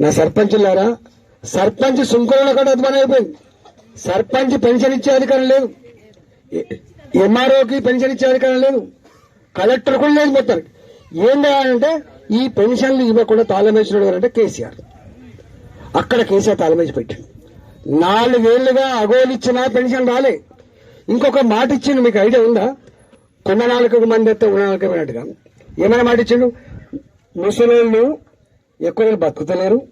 నా సర్పంచులారా సర్పంచ్ సుంకులలో కూడా అధ్వానం అయిపోయింది. సర్పంచ్ పెన్షన్ ఇచ్చే అధికారం లేదు. ఎంఆర్ఓకి పెన్షన్ ఇచ్చే అధికారం లేదు. కలెక్టర్ కూడా లేదు మొత్తం ఏం కావాలంటే ఈ పెన్షన్లు ఇవ్వకుండా తాళమేసినాడు అంటే కేసీఆర్. అక్కడ కేసీఆర్ తాళమేసి వేసి నాలుగేళ్ళుగా అగోలిచ్చినా పెన్షన్ రాలే. ఇంకొక మాట ఇచ్చిండు మీకు ఐడియా ఉందా? కొన్న నాలుగు మంది అయితే ఉన్న నాలుగు ఏమైనా మాట ఇచ్చిండు? ముసలోళ్ళు ఎక్కువ నేను బతుకుతలేరు.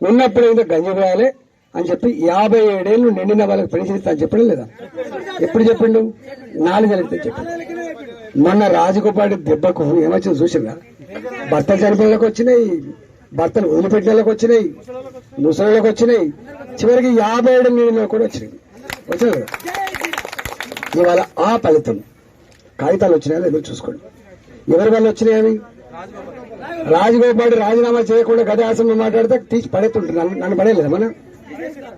ఉన్నప్పుడు ఏదో గంజి పోయాలి అని చెప్పి యాభై ఏడేళ్ళు నిండిన వాళ్ళకి పెన్షన్ ఇస్తా అని చెప్పడం లేదా? ఎప్పుడు చెప్పిండు? నాలుగేళ్ళకి చెప్పిండు. మొన్న రాజగోపాటి దెబ్బకు ఏమొచ్చింది చూసిందా భర్తలు చనిపోయినకి వచ్చినాయి భర్తలు వదిలిపెట్టినకి వచ్చినాయి ముసలిళ్ళకి వచ్చినాయి. చివరికి యాభై ఏడు నిండిన కూడా వచ్చినాయి. వచ్చినాయి ఇవాళ ఆ ఫలితం కాగితాలు వచ్చినాయో ఎదురు చూసుకోండి. ఎవరి వల్ల వచ్చినాయి అవి? రాజగోపాల్ రాజీనామా చేయకుండా గదే అసెంబ్లీ మాట్లాడితే తీసి పడేస్తుంటారు. నన్ను పడేయలేదు మన?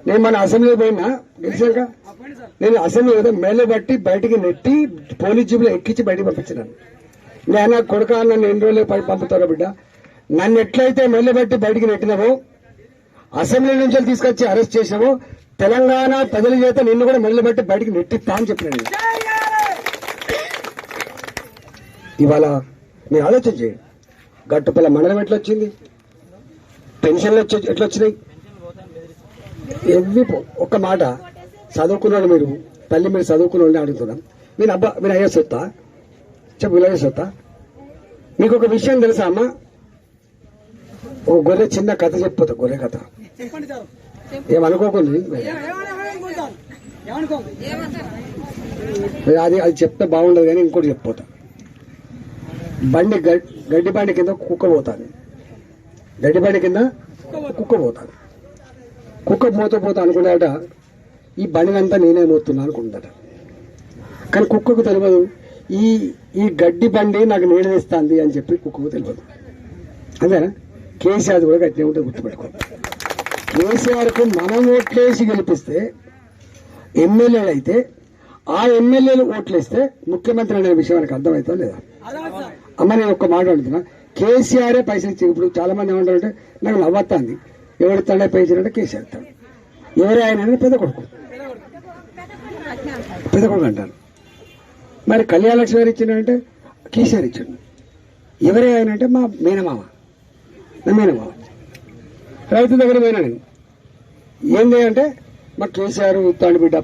నేను మన అసెంబ్లీ పోయినా? గెలిచాక? నేను అసెంబ్లీ కదా మేలు బట్టి బయటికి నెట్టి పోలీస్ జీబులో ఎక్కించి బయటికి పంపించినాను. నేను కొడుక నన్ను ఎన్ని రోజులు పంపుతారో బిడ్డ. నన్ను ఎట్లయితే మెల్లి బట్టి బయటికి నెట్టినావో అసెంబ్లీ నుంచి తీసుకొచ్చి అరెస్ట్ చేసినావో తెలంగాణ ప్రజల చేత నిన్ను కూడా మెల్లి బట్టి బయటికి నెట్టిస్తా అని చెప్పినాను నేను. ఇవాళ మీరు ఆలోచన చేయండి. గట్టుపల్ల మండలం ఎట్లా వచ్చింది పెన్షన్లు వచ్చి ఎట్లా వచ్చినాయి ఎవ్వి పో- ఒక్క మాట. చదువుకున్నాడు మీరు. తల్లి మీరు చదువుకున్న అడుగుతున్నాం. మీరు అబ్బా మీరు అయ్యే సొత్తా? చెప్పు ఇలా సొత్తా? మీకు ఒక విషయం తెలుసా అమ్మా? ఒక గొర్రె చిన్న కథ చెప్పిపోతా గొర్రె కథ. ఏమనుకోకండి. ఏమనుకో అది అది చెప్తే బాగుండదు కానీ ఇంకోటి చెప్పిపోతా బండి గడ్డి బండి కింద కుక్క పోతుంది. గడ్డి బండి కింద కుక్క పోతుంది. కుక్క పోతూ పోతా అనుకున్నాడట ఈ బండినంతా నేనే మోస్తున్నా అనుకుంటాట కానీ కుక్కకు తెలియదు ఈ ఈ గడ్డి బండి నాకు నీడ ఇస్తుంది అని చెప్పి కుక్కకు తెలియదు అంతేనా కేసీఆర్ కూడా గట్టినే ఉంటే గుర్తుపెట్టుకో కేసీఆర్కు మనం ఓట్లేసి గెలిపిస్తే ఎమ్మెల్యేలు అయితే ఆ ఎమ్మెల్యేలు ఓట్లేస్తే ముఖ్యమంత్రి అనే విషయం మనకు అర్థమవుతా లేదా? అమ్మ నేను ఒక్క మాట అడుగుతున్నా. కేసీఆరే పైసలు ఇచ్చి ఇప్పుడు చాలా మంది ఏమంటారంటే నాకు నవ్వత్తాంది తండ్రి పైసలు అంటే కేసీఆర్ తండ్రి ఎవరే ఆయన పెద్ద కొడుకు. పెద్ద కొడుకు అంటారు. మరి కళ్యాణ లక్ష్మి గారు ఇచ్చిండంటే కేసీఆర్ ఇచ్చాడు. ఎవరే ఆయన అంటే మా మేనమామ. నా మేనమామ. రైతు దగ్గర పోయినా నేను. ఏంది అంటే మా కేసీఆర్ తాండి బిడ్డ